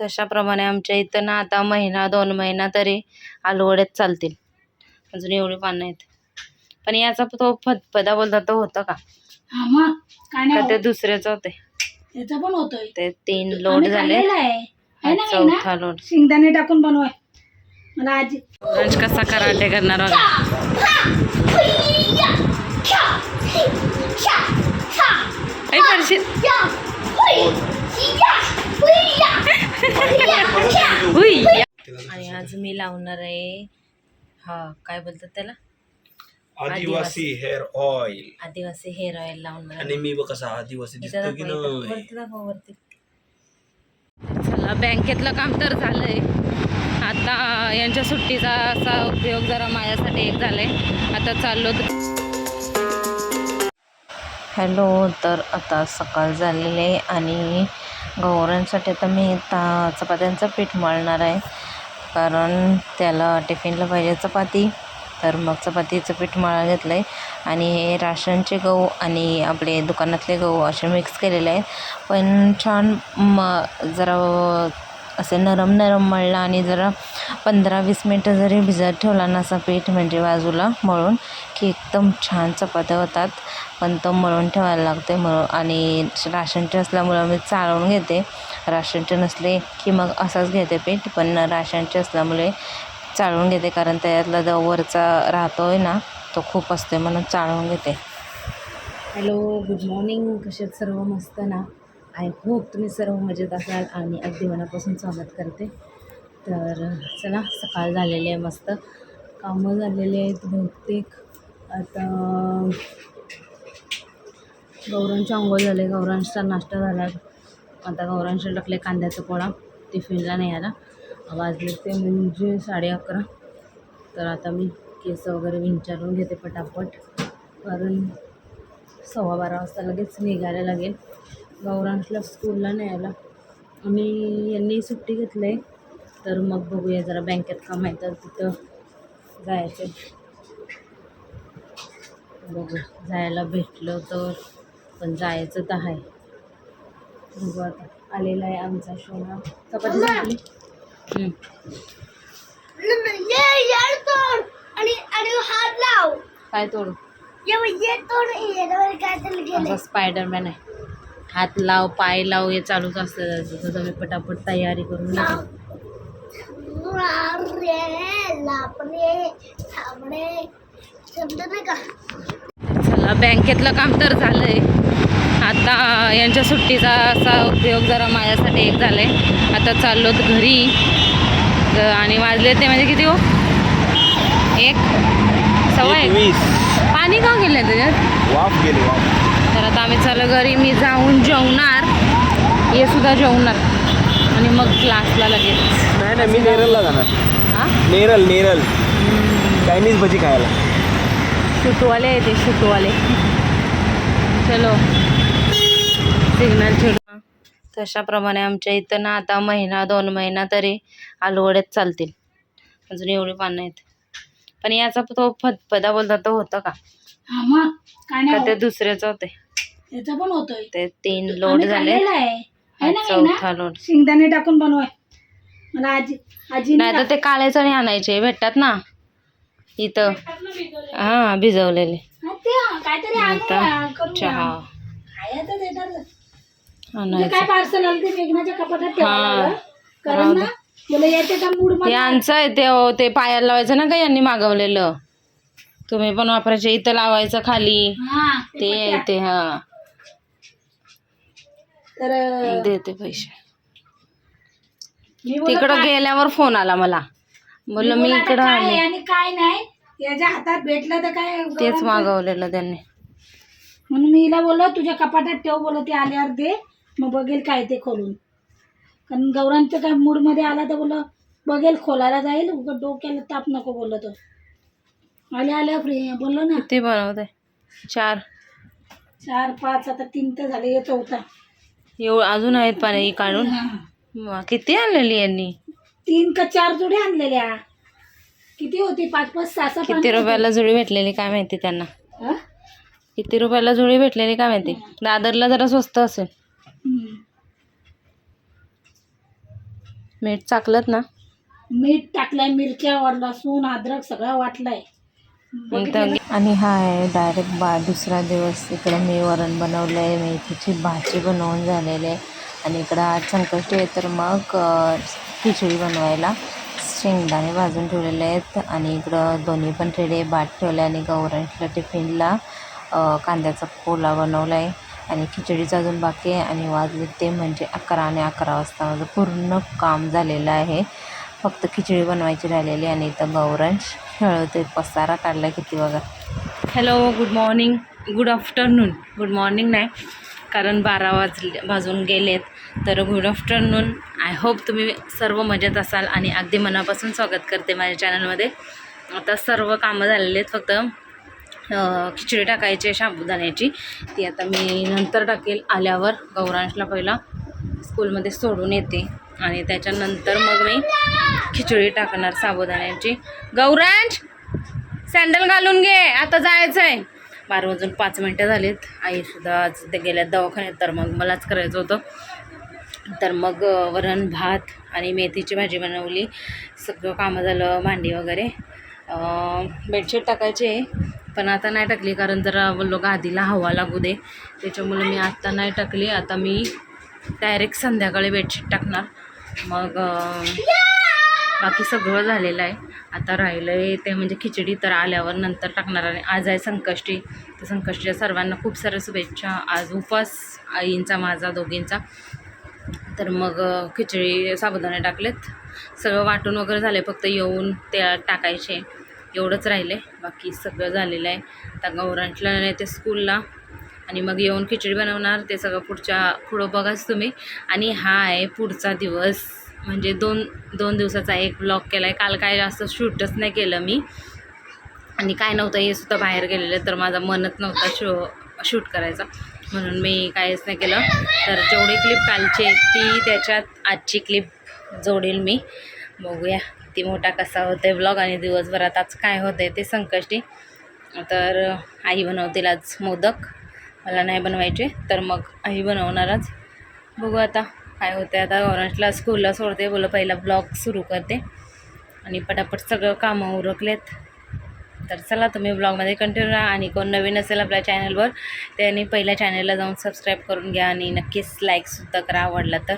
तशाप्रमाणे आमच्या इथं ना आता महिना दोन महिना तरी आलूवड्यात चालतील अजून एवढी पानं आहेत पण याचा तो फतफदा बोलता तो होतं का हा ते. दुसऱ्याचं होते याचं पण होतोय ते तीन लोड झाले हा है है? चौथा लोड शेंगदाणे टाकून बनवाय मला आजी रंज कसा कराटे करणार. हुई. आणि आज मी लावणार आहे हा काय बोलतात त्याला Adivasi hair oil Adivasi hair oil लावणार. आणि मी बघ कसा आदिवासी दिसतो की. नाही वरती दाखव, वरती. चला बँकेतलं काम तर झालंय आता यांच्या सुट्टीचा असा उपयोग जरा माझ्यासाठी एक झालाय आता चाललो हॅलो तर आता सकाळ झालेली आहे आणि गौरांसाठी आता मी ता चपात्यांचं पीठ मळणार आहे. कारण त्याला टिफिनला पाहिजे चपाती. तर मग चपातीचं पीठ मळा घेतलं आहे आणि हे राशनचे गहू आणि आपले दुकानातले गहू असे मिक्स केलेले आहेत. पण छान म जरा असे नरम नरम मळला आणि जरा पंधरा वीस मिनटं जरी भिजत ठेवला ना असं पीठ म्हणजे बाजूला मळून की एकदम छान चपात्या होतात. पण तो मळून ठेवायला लागते मळून आणि राशनचे असल्यामुळं मी चाळून घेते. राशनचे नसले की मग असंच घेते पीठ पण राशनचे असल्यामुळे चाळून घेते कारण त्याच्यातला जो वरचा राहतो आहे ना तो खूप असते म्हणून चाळून घेते. Hello good morning. कसे सर्व मस्त ना? आय होप तुम्ही सर्व मजेत असाल आणि अगदी मनापासून स्वागत करते. तर चला सकाळ झालेली आहे मस्त. कामं झालेली आहेत बहुतेक. आता गौरांची आंघोळ झाले. गौरांचा नाश्ता झाला. आता गौरांच्या टाकले कांद्याचा पोळा. टिफिनला नाही आला. वाजले ते म्हणजे साडे अकरा. तर आता मी केस वगैरे विंचारून घेते पटापट. कारण सव्वा बारा वाजता लगेच निघायला लागेल. गौरांशला स्कूलला नाही आला आणि यांनी सुट्टी घेतली आहे तर मग बघूया जरा बँकेत काम आहे तर तिथं जायचं बघू जायला भेटलं तर पण जायचं तर आहे बघू आता आलेला आहे आमचा शोना चपाती तोड काय तोडू तोड काय असा स्पायडरमॅन आहे हात लाव पाय लाव हे चालूच असतं त्याचं. तर मी पटापट तयारी करून घेते. चला बँकेतलं काम तर झालंय. आता यांच्या सुट्टीचा असा उपयोग जरा माझ्यासाठी एक झालाय. आता चाललो घरी. आणि वाजले ते म्हणजे किती हो? एक? वीस पाणी का गेलं त्याच्यात? वाफ गेली वाफ. तर आता आम्ही चालू घरी. मी जाऊन जेवणार. हे सुद्धा जेवणार. आणि मग क्लासला लगेच. नाही नाही मी नेरलला जाणार. हां? नेरल नेरल. चायनीज भजी खायला. शूटवाले आहे ते शूटवाले. चलो. सिग्नल छेड तशाप्रमाणे आमच्या इथं ना आता महिना दोन महिना तरी आलूवड्यात चालतील. अजून एवढी पानं आहेत. पण याचा तो फतफदा बोलता तो होतं का? हा मग काय नाही का ते होत. दुसऱ्याचं होते याचं पण होतोय. ते तीन लोड आम्ही झाले खाल्लेलं आहे. हा है ना, है ना? चौथा लोड शेंगदाणे टाकून बनवाय. मला आजी आजी नाही तर ते काळे चणे आणायचे. भेटतात ना? इथं. हा भिजवलेले. काहीतरी आता खायचं तुझं आणायचं. काय पार्सल आलं ते मेघनाच्या कपाटात ठेवायला हा. लागलं. कारण ना मुलं येते का मूडमध्ये आमचं आहे ते हो, ते पायाला लावायचं ना का यांनी मागवलेलं. तुम्ही पण वापरायचे. इथं लावायचं खाली. ते आहे ते हा. तर देते पैसे. तिकडं गेल्यावर फोन आला मला. बोललो मी इकडं आले. आणि काय नाही. याच्या हातात भेटलं तर काय तेच मागवलेलं त्यांनी. म्हणून मी हिला बोललो तुझ्या कपाटात ठेव बोललो ते आल्यावर दे. मग बघेल काय ते खोलून. कारण गौरांचं काय मूडमध्ये आला तर बोललो बघेल खोलायला जाईल. उगाच डोक्याला ताप नको बोललो तो. आले आल्या फ्री. बोललो ना. किती बनवते? चार. चार पाच आता तीन तर झाले हे चौथा. एवढं अजून आहेत पाणी काढून. वा, किती आणलेली यांनी? तीन का चार जोड्या आणलेल्या. किती होती? पाच पाच सहा सहा किती रुपयाला जुडी भेटलेली काय माहिती त्यांना. हा? किती रुपयाला जुडी भेटलेली काय माहिती? दादरला जरा स्वस्त असेल. हम्म. मीठ चाकलत ना? मीठ टाकलंय मिरच्या वर लसूण अद्रक सगळं वाटलंय. आणि हा आहे डायरेक्ट बा दुसरा दिवस इकडं मी वरण बनवलं आहे मेथीची भाजी बनवून झालेली आहे. आणि इकडं आज संकष्टी आहे तर मग खिचडी बनवायला शेंगदाणे भाजून ठेवलेले आहेत. आणि इकडं दोन्ही पण आहे भात ठेवला आणि गौरांच्या टिफिनला कांद्याचा पोला बनवला आहे आणि खिचडीचं अजून बाकी आहे. आणि वाजले ते म्हणजे अकरा आणि अकरा वाजता माझं पूर्ण काम झालेलं आहे. फक्त खिचडी बनवायची राहिलेली आणि इथं गौरंश खेळवते पसारा काढला किती बघा. Hello good morning good afternoon good morning नाही कारण बारा वाजले वाजून गेलेत. तर गुड आफ्टरनून आय होप तुम्ही सर्व मजेत असाल आणि अगदी मनापासून स्वागत करते माझ्या चॅनलमध्ये आता सर्व कामं झालेले आहेत फक्त खिचडी टाकायची आहे साबुदाण्याची ती आता मी नंतर टाकेल आल्यावर गौरांशला पहिला. स्कूलमध्ये सोडून येते. आणि त्याच्यानंतर मग मी खिचडी टाकणार साबुदाण्याची. गौरांश सँडल घालून घे. आता जायचं आहे बारा वाजून पाच मिनटं झालीत. आईसुद्धा आज ते गेल्या दवाखान्यात तर मग मलाच करायचं होतं. तर मग वरण भात आणि मेथीची भाजी बनवली. सगळं कामं झालं भांडी वगैरे. बेडशीट टाकायची आहे. पण आता नाही टाकली कारण जरा बोललो गादीला हवा लागू दे. त्याच्यामुळे मी आत्ता नाही टाकली. आता मी डायरेक्ट संध्याकाळी बेडशीट टाकणार. मग बाकी सगळं झालेलं आहे. आता राहिलं आहे ते म्हणजे खिचडी तर आल्यावर नंतर टाकणार आणि आज आहे संकष्टी. तर संकष्टीच्या सर्वांना खूप साऱ्या शुभेच्छा. आज उपवास आईंचा माझा दोघींचा. तर मग खिचडी साबुदाणे टाकलेत. सगळं वाटून वगैरे झाले फक्त येऊन ते टाकायचे. एवढंच राहिले बाकी सगळं झालेलं आहे. आता गौरांशला ते स्कूलला आणि मग येऊन खिचडी बनवणार ते सगळं पुढच्या पुढं बघाच तुम्ही. आणि हा आहे पुढचा दिवस. म्हणजे दोन दोन दिवसाचा एक ब्लॉग केला आहे काल काय जास्त शूटच नाही केलं मी. आणि काय नव्हतं हे सुद्धा बाहेर गेलेलं तर माझा मनच नव्हता शो शूट करायचा. म्हणून मी काहीच नाही केलं. तर जेवढी क्लिप कालची ती त्याच्यात आजची क्लिप जोडेल मी. बघूया ती मोठा कसा होते ब्लॉग आणि दिवसभरात आज काय होते ते संकष्टी. तर आई बनवतील आज मोदक. मला नाही बनवायचे तर मग आई बनवणारच. बघू आता काय होतं आता ऑरेंजला स्कूलला सोडते बोला पहिला ब्लॉग सुरू करते. आणि पटापट सगळं कामं उरकलेत. तर चला तुम्ही ब्लॉगमध्ये कंटिन्यू राहा. आणि कोण नवीन असेल आपल्या चॅनलवर त्यांनी पहिल्या चॅनलला जाऊन सबस्क्राईब करून घ्या. आणि नक्कीच लाईकसुद्धा करा आवडला तर.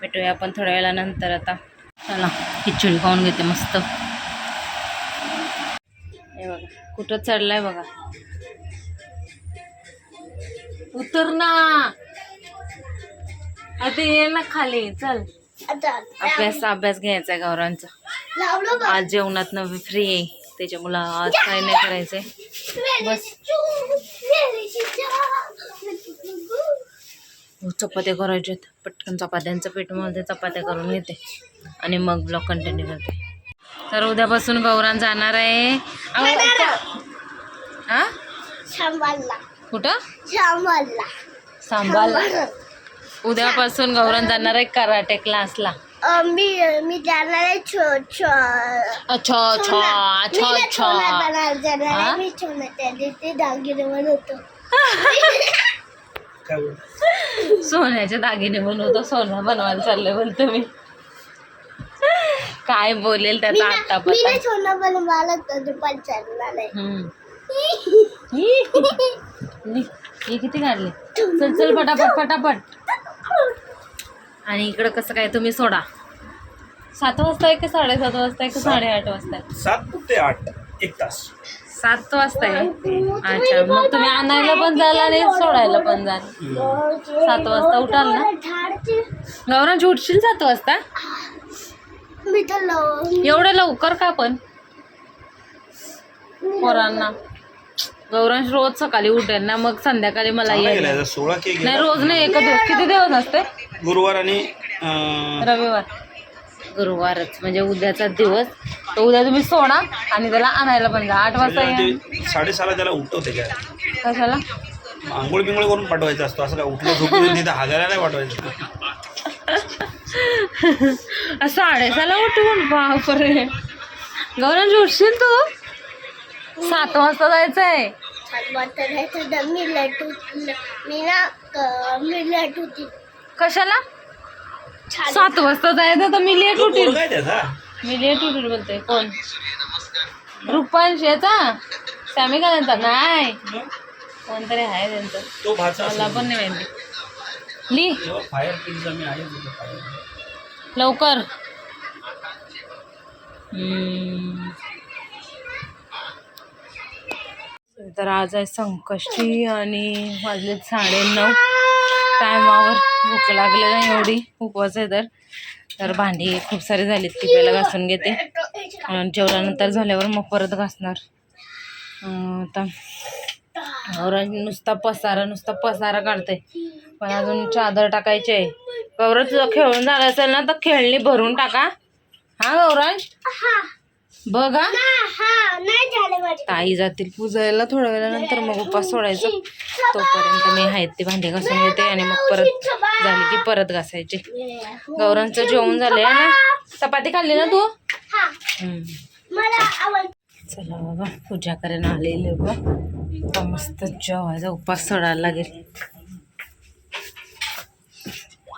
भेटूया आपण थोड्या वेळानंतर आता. चला खिचडी खाऊन घेते मस्त. हे बघा कुठं आहे बघा. उतर ना आता ये ना खाली चल. अभ्यास अभ्यास घ्यायचा आहे गौरांचा. आज जेवणात नवी फ्री आहे. त्याच्यामुळं आज काय नाही करायचंय. बस. हो, चपात्या करायच्या आहेत. पटकन चपात्यांचं पीठमध्ये चपात्या करून घेते. आणि मग ब्लॉग कंटिन्यू करते. तर उद्यापासून गौरान जाणार आहे. हा? कुठं? सांभाळला. सांभाळ. उद्यापासून गौरान जाणार आहे कराटे क्लासला. मी मी जाणार आहे छो छो. अच्छा अच्छा अच्छा मी अच्छा छोला बनवायला जाणार? आहे. मी छोला त्या दिवशी दागिने बनवतो सोन्याचे दागिने बनवतो सोनं बनवायला चाललंय बोलतो मी. काय बोलेल मी त्याचा आता मी ना छोला बनवायला पण चालणार आहे. हे किती काढले? चल चल पटापट पटापट. आणि इकडं कसं काय तुम्ही सोडा. सात वाजता आहे की साडेसात वाजता आहे की साडेआठ वाजता आहे? सात ते आठ एक तास. सात वाजता आहे. अच्छा मग तुम्ही आणायला पण जाल आणि सोडायला पण जाल सात वाजता उठाल ना? गौरांची उठशील सात वाजता? मी तर लव एवढं लवकर का पण? पोरांना. गौरांश रोज सकाळी उठेल ना मग संध्याकाळी मला चांगला येईल. सोळा केक नाही रोज नाही एक दिवस किती दिवस असते गुरुवार आणि अं, रविवार. गुरुवारच म्हणजे उद्याचा दिवस. तर उद्या तुम्ही सोडा आणि त्याला आणायला पण जा. आठ वाजता या ते साडेसहाला त्याला उठवते काय कशाला? आंघोळ बिंगोळ करून पाठवायचं असतो. असं काय उठलं झोपून तिथं हागायला नाही पाठवायचं. साडेसहाला उठून बापरे. गौरांश उठशील तू? सात वाजता जायचं आहे तर मी लेट होती मी ना क- मी लेट होती कशाला? सात वाजता जायचं तर मी लेट तो उठेल. त्याचा? मी लेट उठेल बोलतोय. कोण? रुपांश याचा सॅमी का त्यांचा नाही कोणतरी आहे त्यांचं. तो भाचा मला असेल. पण नाही माहिती. ली. तेव्हा फायर किंगचा मी आहे तिथे फायर लवकर. हम्म. तर आज आहे संकष्टी आणि वाजलेत साडेनऊ. टायमावर भूक लागलेला आहे एवढी. उपवास आहे तर. तर भांडी खूप सारी झालीत ती पहिला घासून घेते. आणि जेवल्यानंतर झाल्यावर मग परत घासणार. आता गौरव नुसता पसारा नुसता पसारा काढते पण अजून चादर टाकायची आहे. गौरव तुझं खेळून झालं असेल ना तर खेळणी भरून टाका. हा गौरज बघ. ताई जातील पूजायला थोड्या वेळानंतर मग उपास सोडायचं. तोपर्यंत मी आहेत ती भांडी घासून घेते आणि मग परत झाली की परत घासायचे. गौरांचं जेवण झालंय ना? चपाती खाल्ली ना तू? हा. चला बाबा पूजा करायला आलेले बघ. आता मस्त जेवायचा उपास सोडायला लागेल.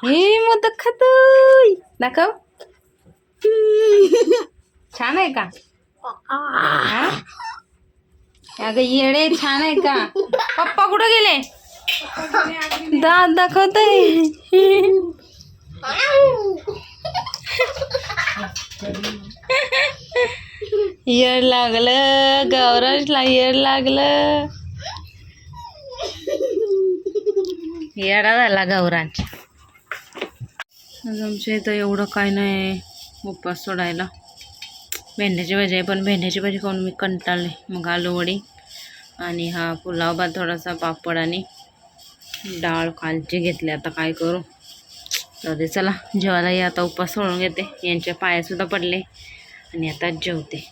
हे मोदक खातोय. दाखव. छान आहे का? अगं येडे छान आहे का? पप्पा कुठं गेले? दात दाखवतय येड लागलं गौरजला येड लागलं. येडा झाला गौरांच्या आज आमच्या इथं एवढं काय नाही उपवास सोडायला. भेंड्याची भाजी आहे पण भेंड्याची भाजी खाऊन मी कंटाळले. मग आलू वडी आणि हा पुलाव भात थोडासा पापड आणि डाळ कालची घेतली. आता काय करू? जाऊ दे चला. जेवायला आता उपवास सोडून घेते. यांचे पायसुद्धा पडले. आणि आता जेवते.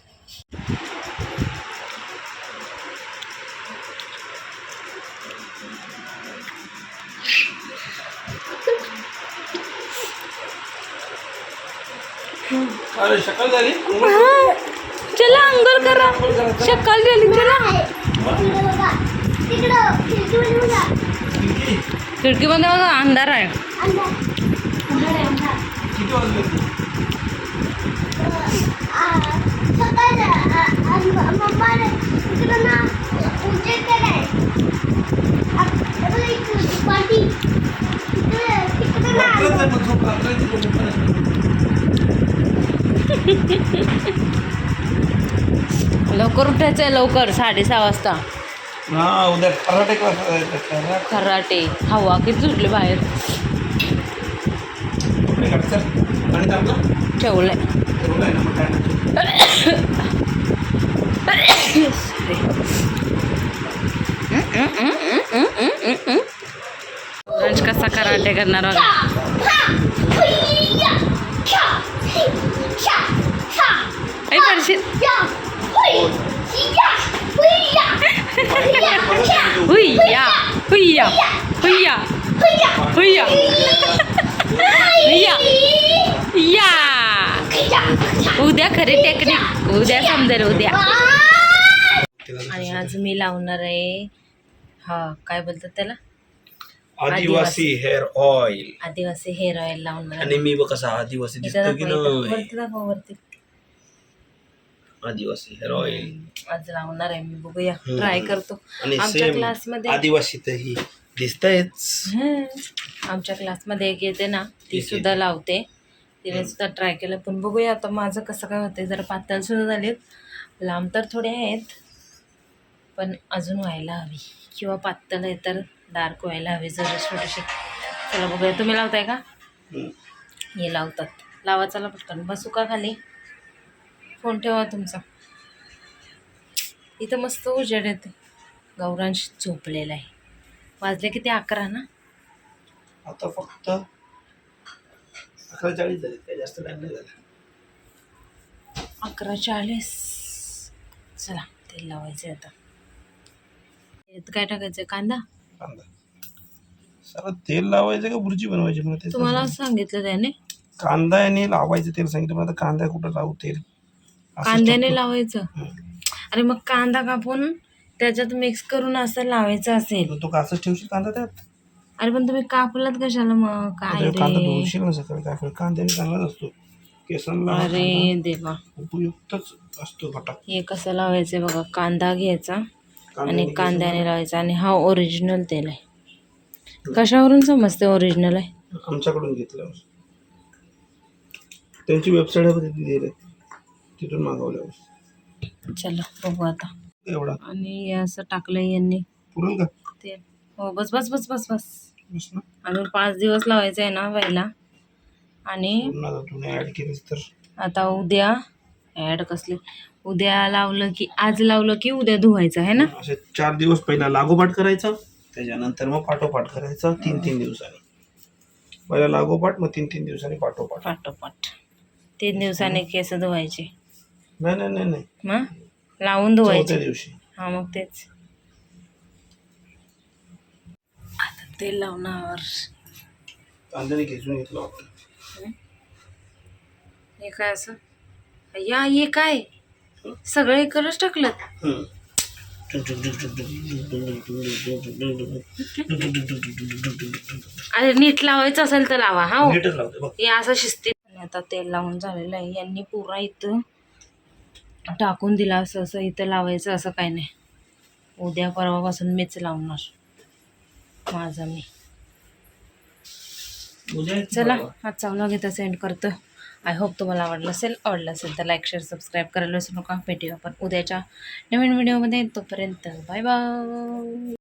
शकल झाली चला अंघोळ करा सकाळ झाली चला तिकडं खिडकीमध्ये बघा. अंधार आहे अंधार. लवकर उठायचं आहे लवकर साडेसहा वाजता. हा उद्या कराटे क्लास जायचं कराटे. कराटे हवा किती सुटली बाहेर. ठेवलंय. कसा कराटे करणार बघा. ऐ पडशील हुय्या हुय्या हुय्या हुय्या हुय्या या उद्या खरी टेक्निक उद्या समजेल उद्या. आणि आज मी लावणार आहे. हा काय बोलतात त्याला? Adivasi hair oil Adivasi hair oil लावणार आणि मी बघ कसा आदिवासी दिसतो की. नाही वरती दाखव वरती आदिवासी हेअर ऑइल आज लावणार आहे मी बघूया. ट्राय करतो आणि आमच्या सेम क्लासमध्ये आदिवासी तही दिसतंयच. आमच्या क्लासमध्ये एक येते ना ती सुद्धा लावते तिने सुद्धा ट्राय केलं पण बघूया आता माझं कसं काय होतंय जरा पातळ सुद्धा झालेत लांब तर थोडे आहेत पण अजून व्हायला हवी किंवा पातळ आहे तर डार्क व्हायला हवी जरा छोटीशी चला बघूया तुम्ही लावताय का. हे लावतात. लावा चला पटकन. बसू का खाली? फोन ठेवा तुमचा. इथं मस्त उजेड येते गौरांश झोपलेला आहे. वाजले किती? अकरा ना? आता फक्त अकरा चाळीस झाले. काय जास्त नाही झाला. अकरा चाळीस चला तेल लावायचं आता. यात काय टाकायचं कांदा? कांदा. सर तेल लावायचं का बुर्जी बनवायची मला ते तुम्हाला सांगितलं त्याने. कांदा आणि लावायचं तेल सांगितलं आता कांदा कुठं लावू तेल? कांद्याने. लावायचं. अरे मग कांदा कापून त्याच्यात मिक्स करून असं लावायचं असेल. तू का असंच ठेवशील कांदा त्यात? अरे पण तुम्ही कापलात कशाला मग? काय कांदा रे धुवशील ना सकाळी काय करेल कांद्याने चांगला असतो. केसांना अरे कांदा देवा. उपयुक्तच असतो घटक. हे कसं लावायचं बघा कांदा घ्यायचा. आणि कांद्याने लावायचा आणि हा ओरिजिनल तेल आहे. कशावरून समजते ओरिजिनल आहे? आमच्याकडून घेतलं त्यांची वेबसाईट आहे. तिथून मागवल्यावर चला बघू आता. एवढा. आणि हे असं टाकलंय यांनी. पुरेल का? तेल हो बस बस बस बस बस. अजून पाच दिवस लावायचं आहे ना पहिला आणि पूर्ण आता उद्या ॲड कसले? उद्या लावलं की आज लावलं की उद्या धुवायचं आहे ना? असे चार दिवस पहिला लागोपाठ करायचा त्याच्यानंतर मग पाठोपाठ करायचा तीन तीन दिवसांनी. पहिला लागोपाठ मग तीन तीन दिवसांनी पाठोपाठ. पाठोपाठ. तीन दिवसाने केस धुवायचे. नाही नाही नाही नाही. मग? लावून चौथ्या धुवायचे. दिवशी. हा मग तेच. आता तेल लावणार. कांद्याने खेचून घेतलं वाटतं. हे काय असं? या हे काय? सगळं एकच टाकलं. अरे नीट लावायचं असेल तर लावा हा हो. हे असं शिस्तीत आणि आता तेल लावून झालेलं आहे यांनी पुरा इथं टाकून दिला असं असं इथं लावायचं असं काय नाही उद्या परवापासून मीच लावणार माझं मी उद्या चला आजचा व्लॉग इथं सेंड करतो आय होप तुम्हाला आवडलं असेल आवडलं असेल तर लाईक शेअर सबस्क्राईब करायला विसरू नका. भेटूया आपण उद्याच्या नवीन व्हिडिओमध्ये तोपर्यंत बाय बाय